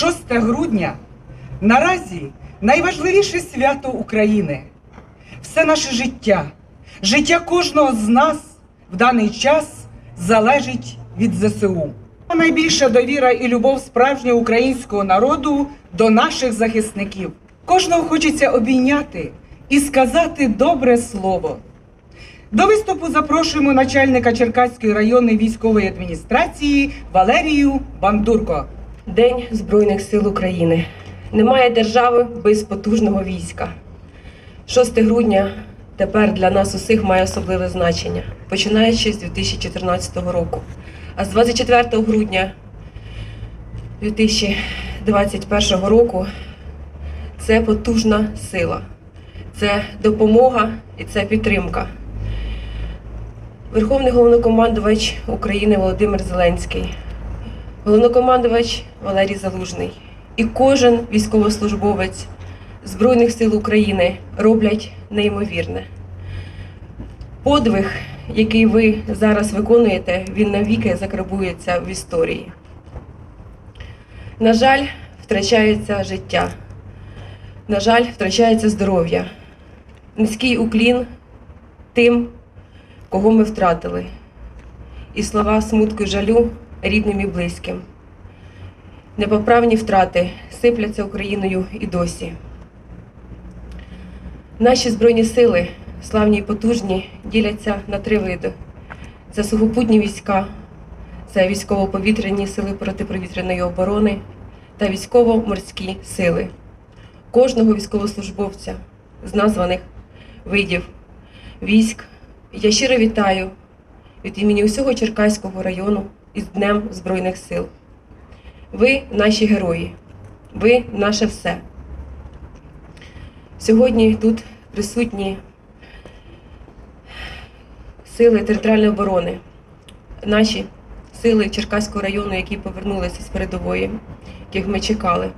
6 грудня наразі найважливіше свято України. Все наше життя, життя кожного з нас в даний час залежить від ЗСУ. Найбільша довіра і любов справжнього українського народу до наших захисників. Кожного хочеться обійняти і сказати добре слово. До виступу запрошуємо начальника Черкаської районної військової адміністрації Валерію Бандурко. День Збройних сил України. Немає держави без потужного війська. 6 грудня тепер для нас усіх має особливе значення, починаючи з 2014 року. А з 24 грудня 2021 року це потужна сила, це допомога і це підтримка. Верховний головнокомандувач України Володимир Зеленський головнокомандувач Валерій Залужний і кожен військовослужбовець Збройних сил України роблять неймовірне. Подвиг, який ви зараз виконуєте, він навіки закарбується в історії. На жаль, втрачається життя. На жаль, втрачається здоров'я. Низький уклін тим, кого ми втратили. І слова смутку і жалю рідним і близьким. Непоправні втрати сипляться Україною і досі. Наші Збройні сили, славні і потужні, діляться на три види: це сухопутні війська, це військово-повітряні сили протиповітряної оборони та військово-морські сили. Кожного військовослужбовця з названих видів військ я щиро вітаю від імені усього Черкаського району із Днем Збройних сил. Ви наші герої, ви наше все. Сьогодні тут присутні сили територіальної оборони, наші сили Черкаського району, які повернулися з передової, яких ми чекали.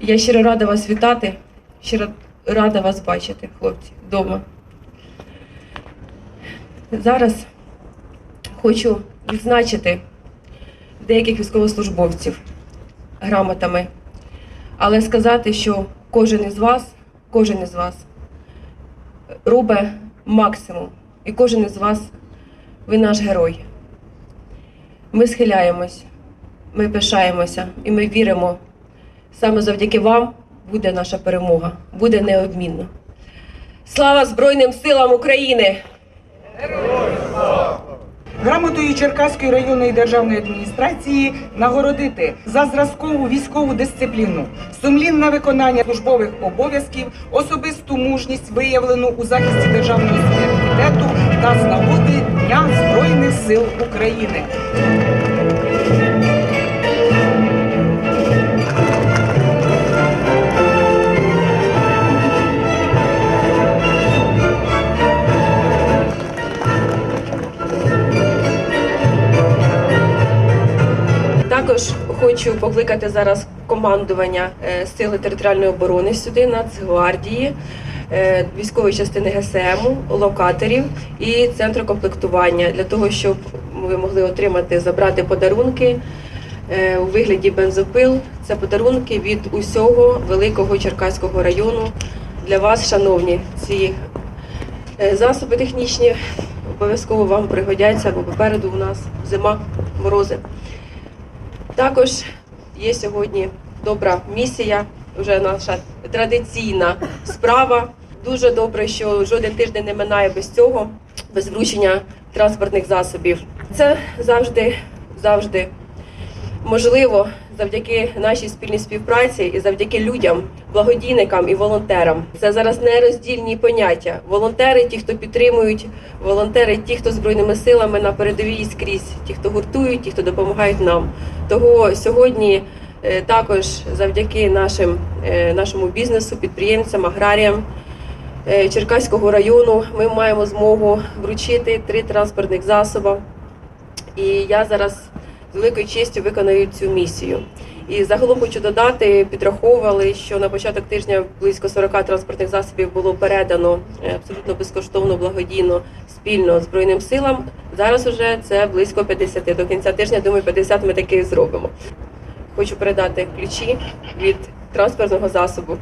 Я щиро рада вас вітати, щиро рада вас бачити, хлопці, вдома. Зараз хочу відзначити деяких військовослужбовців грамотами, але сказати, що кожен із вас, кожен із вас робить максимум, і кожен із вас ви наш герой. Ми схиляємось, ми пишаємося і ми віримо. Саме завдяки вам буде наша перемога, буде неодмінно. Слава Збройним силам України! Грамотою Черкаської районної державної адміністрації нагородити за зразкову військову дисципліну, сумлінне виконання службових обов'язків, особисту мужність, виявлену у захисті державного суверенітету та з нагоди Дня Збройних сил України. Також хочу покликати зараз командування е, Сили територіальної оборони сюди, Нацгвардії, е, військової частини ГСМ, локаторів і центру комплектування для того, щоб ви могли отримати, забрати подарунки е, у вигляді бензопил. Це подарунки від усього великого Черкаського району. Для вас, шановні, ці засоби технічні обов'язково вам пригодяться, бо попереду у нас зима, морози. Також є сьогодні добра місія, вже наша традиційна справа. Дуже добре, що жоден тиждень не минає без цього, без вручення транспортних засобів. Це завжди, завжди можливо завдяки нашій спільній співпраці і завдяки людям, благодійникам і волонтерам. Це зараз нероздільні поняття. Волонтери, ті, хто підтримують, волонтери, ті, хто збройними силами на передовій скрізь, ті, хто гуртують, ті, хто допомагають нам. Того сьогодні е, також завдяки нашим, е, нашому бізнесу, підприємцям, аграріям. е, Черкаського району ми маємо змогу вручити три транспортних засоби. І я зараз великою честю виконую цю місію. І загалом хочу додати, підраховували, що на початок тижня близько 40 транспортних засобів було передано е, абсолютно безкоштовно, благодійно, спільно Збройним силам. Зараз уже це близько 50. До кінця тижня, думаю, 50 ми таки зробимо. хочу передати ключі від транспортного засобу.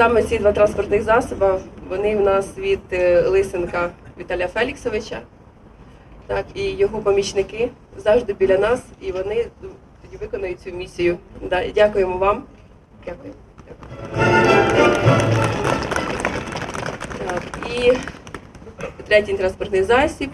Саме ці два транспортних засоби вони в нас від е, Лисенка Віталія Феліксовича. Так, і його помічники завжди біля нас, і вони тоді виконують цю місію. Да, дякуємо вам. Дякую. Так, і третій транспортний засіб.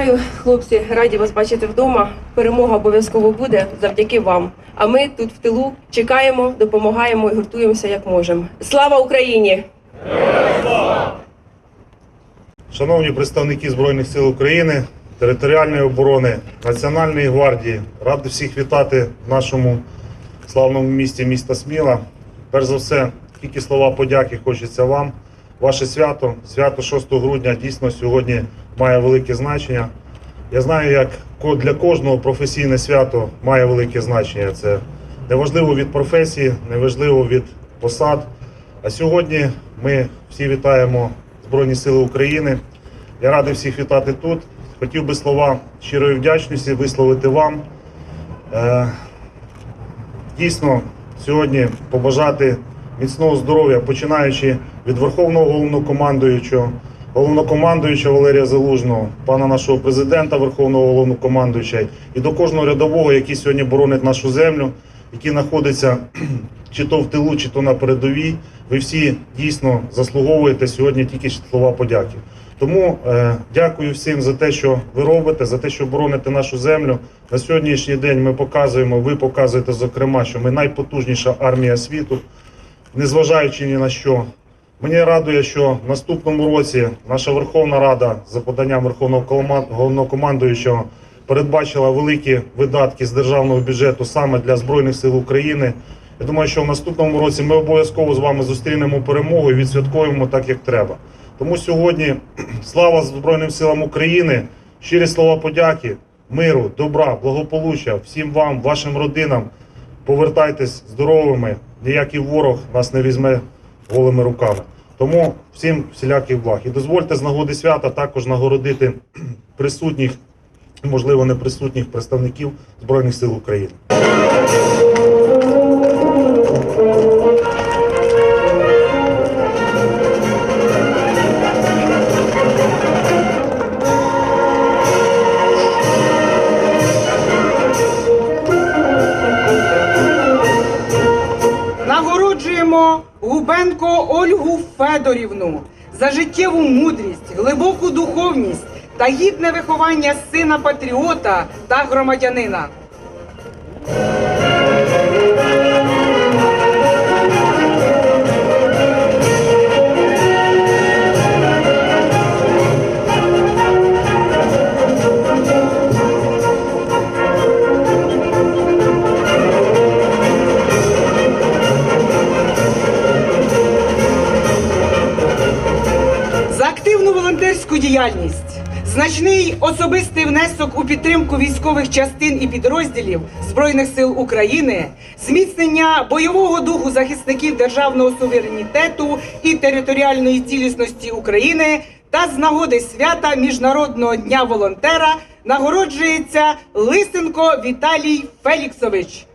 Вітаю, хлопці, раді вас бачити вдома. Перемога обов'язково буде завдяки вам. А ми тут в тилу чекаємо, допомагаємо і гуртуємося як можемо. Слава Україні! Шановні представники Збройних сил України, територіальної оборони, Національної гвардії, радий всіх вітати в нашому славному місті міста Сміла. Перш за все, тільки слова подяки хочеться вам. Ваше свято, свято 6 грудня, дійсно сьогодні має велике значення. Я знаю, як для кожного професійне свято має велике значення. Це неважливо від професії, неважливо від посад. А сьогодні ми всі вітаємо Збройні Сили України. Я радий всіх вітати тут. Хотів би слова щирої вдячності висловити вам. Е, дійсно, сьогодні побажати міцного здоров'я, починаючи від Верховного головнокомандуючого, головнокомандуюча Валерія Залужного, пана нашого президента, Верховного головнокомандуюча і до кожного рядового, який сьогодні боронить нашу землю, який знаходиться чи то в тилу, чи то на передовій. Ви всі дійсно заслуговуєте сьогодні тільки слова подяки. Тому е, дякую всім за те, що ви робите, за те, що бороните нашу землю. На сьогоднішній день ми показуємо, ви показуєте, зокрема, що ми найпотужніша армія світу, незважаючи ні на що. Мені радує, що в наступному році наша Верховна Рада за поданням Верховного головнокомандуючого передбачила великі видатки з державного бюджету саме для Збройних сил України. Я думаю, що в наступному році ми обов'язково з вами зустрінемо перемогу і відсвяткуємо так, як треба. Тому сьогодні слава Збройним силам України, щирі слова подяки, миру, добра, благополуччя всім вам, вашим родинам. Повертайтесь здоровими, ніякий ворог нас не візьме голими руками. Тому всім всіляких благ. І дозвольте з нагоди свята також нагородити присутніх, можливо, не присутніх представників Збройних сил України. Нагороджуємо Губенко Ольгу Федорівну за життєву мудрість, глибоку духовність та гідне виховання сина патріота та громадянина. Діяльність, значний особистий внесок у підтримку військових частин і підрозділів Збройних сил України, зміцнення бойового духу захисників державного суверенітету і територіальної цілісності України та з нагоди свята Міжнародного дня волонтера нагороджується Лисенко Віталій Феліксович.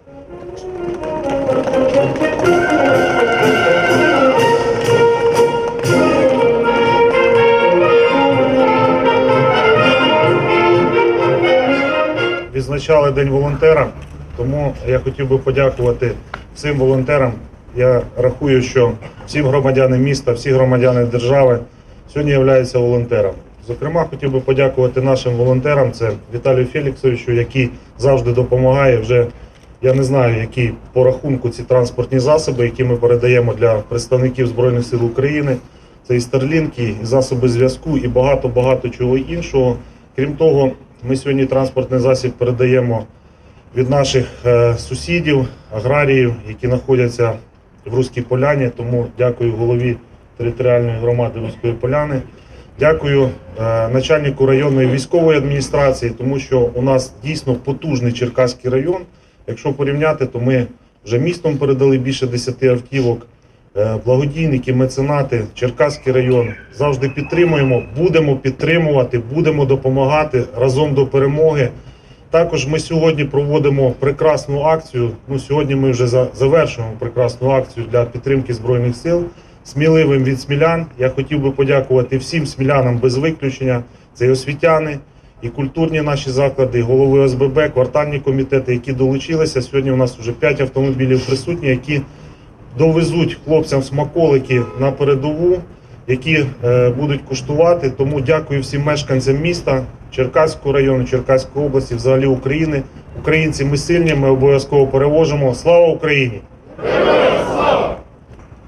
Відзначали День волонтера, тому я хотів би подякувати всім волонтерам. Я рахую, що всі громадяни міста, всі громадяни держави сьогодні являються волонтерами. Зокрема, хотів би подякувати нашим волонтерам. Це Віталію Феліксовичу, який завжди допомагає. Вже я не знаю, які по рахунку ці транспортні засоби, які ми передаємо для представників Збройних сил України. Це і старлінки, і засоби зв'язку, і багато багато чого іншого. Крім того, ми сьогодні транспортний засіб передаємо від наших е, сусідів, аграріїв, які знаходяться в Руській Поляні. Тому дякую голові територіальної громади Руської Поляни. Дякую е, начальнику районної військової адміністрації, тому що у нас дійсно потужний Черкаський район. Якщо порівняти, то ми вже містом передали більше 10 автівок. Е, Благодійники, меценати, Черкаський район завжди підтримуємо, будемо підтримувати, будемо допомагати разом до перемоги. Також ми сьогодні проводимо прекрасну акцію. Ну, сьогодні ми вже за- завершуємо прекрасну акцію для підтримки Збройних сил. Сміливим від смілян. Я хотів би подякувати всім смілянам без виключення. Це і освітяни, і культурні наші заклади, і голови ОСББ, квартальні комітети, які долучилися. Сьогодні у нас вже 5 автомобілів присутні, які довезуть хлопцям смаколики на передову, які е, будуть куштувати. Тому дякую всім мешканцям міста, Черкаського району, Черкаської області, взагалі України. Українці ми сильні, ми обов'язково переможемо. Слава Україні!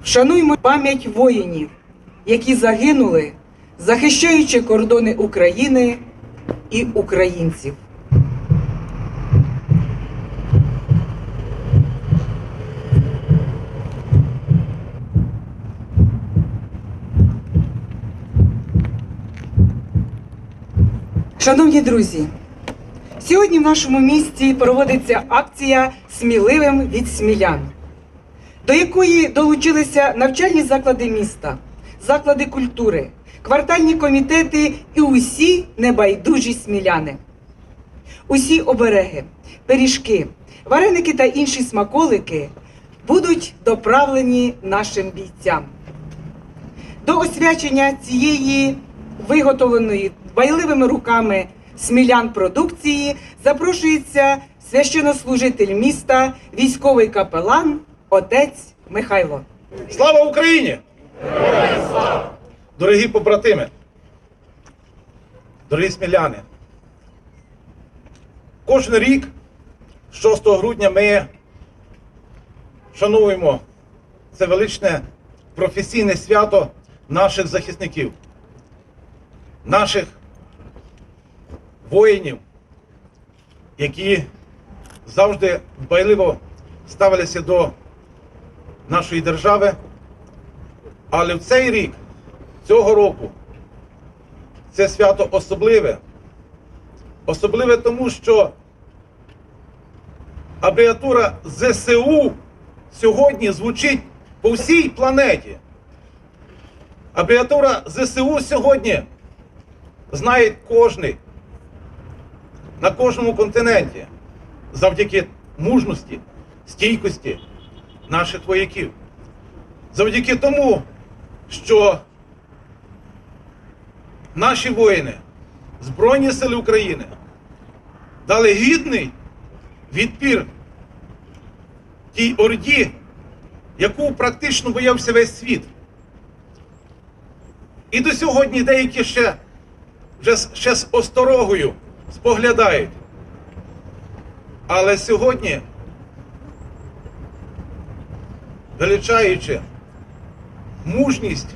Вшануймо пам'ять воїнів, які загинули, захищаючи кордони України і українців. Шановні друзі, сьогодні в нашому місті проводиться акція Сміливим від смілян до якої долучилися навчальні заклади міста, заклади культури, квартальні комітети і усі небайдужі сміляни. Усі обереги, пиріжки, вареники та інші смаколики будуть доправлені нашим бійцям. До освячення цієї виготовленої дбайливими руками смілян продукції запрошується священнослужитель міста, військовий капелан, отець Михайло. Слава Україні! Дорогі побратими, дорогі сміляни, кожен рік, 6 грудня, ми шануємо це величне професійне свято наших захисників, наших воїнів, які завжди дбайливо ставилися до нашої держави. Але в цей рік, цього року, це свято особливе. Особливе тому, що абревіатура ЗСУ сьогодні звучить по всій планеті. Абревіатура ЗСУ сьогодні знає кожний на кожному континенті завдяки мужності, стійкості наших вояків. Завдяки тому, що наші воїни, Збройні Сили України дали гідний відпір тій орді, яку практично боявся весь світ. І до сьогодні деякі ще, вже ще з осторогою споглядають. Але сьогодні величаючи мужність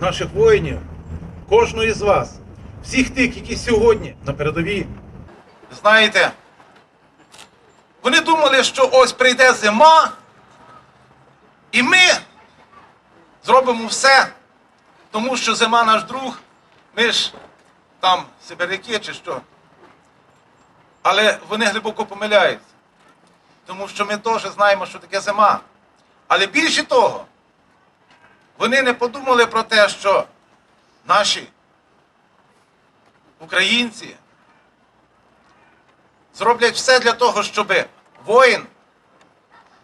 наших воїнів, кожного з вас, всіх тих, які сьогодні на передовій. Знаєте, вони думали, що ось прийде зима, і ми зробимо все, тому що зима наш друг, ми ж там сибиряки чи що. Але вони глибоко помиляються тому що ми теж знаємо, що таке зима. Але більше того, вони не подумали про те, що наші українці зроблять все для того, щоб воїн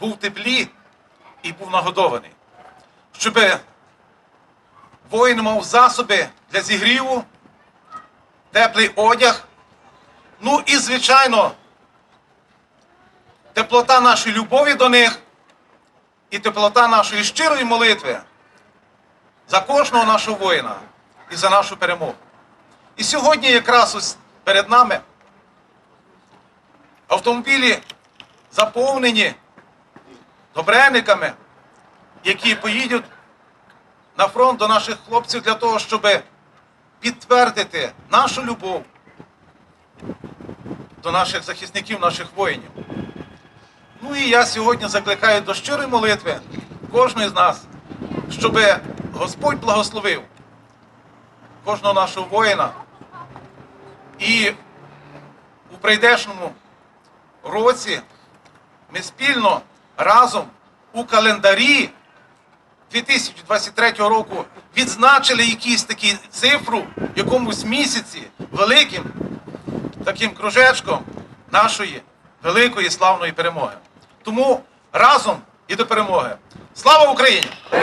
був теплі і був нагодований. Щоб воїн мав засоби для зігріву, теплий одяг. Ну і, звичайно, теплота нашої любові до них і теплота нашої щирої молитви за кожного нашого воїна і за нашу перемогу. І сьогодні якраз ось перед нами автомобілі заповнені добрениками, які поїдуть на фронт до наших хлопців для того, щоб підтвердити нашу любов до наших захисників, наших воїнів. Ну і я сьогодні закликаю до щирої молитви кожної з нас, щоб Господь благословив кожного нашого воїна і у прийдешному році ми спільно разом у календарі 2023 року відзначили якісь такі цифру в якомусь місяці великим таким кружечком нашої великої славної перемоги. Тому разом і до перемоги. Слава Україні! І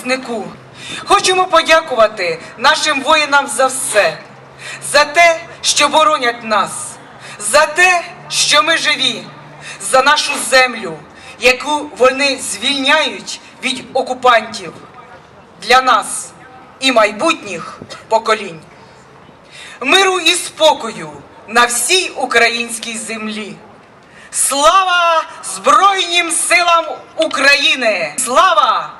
захиснику. Хочемо подякувати нашим воїнам за все, за те, що боронять нас, за те, що ми живі, за нашу землю, яку вони звільняють від окупантів для нас і майбутніх поколінь. Миру і спокою на всій українській землі. Слава Збройним силам України! Слава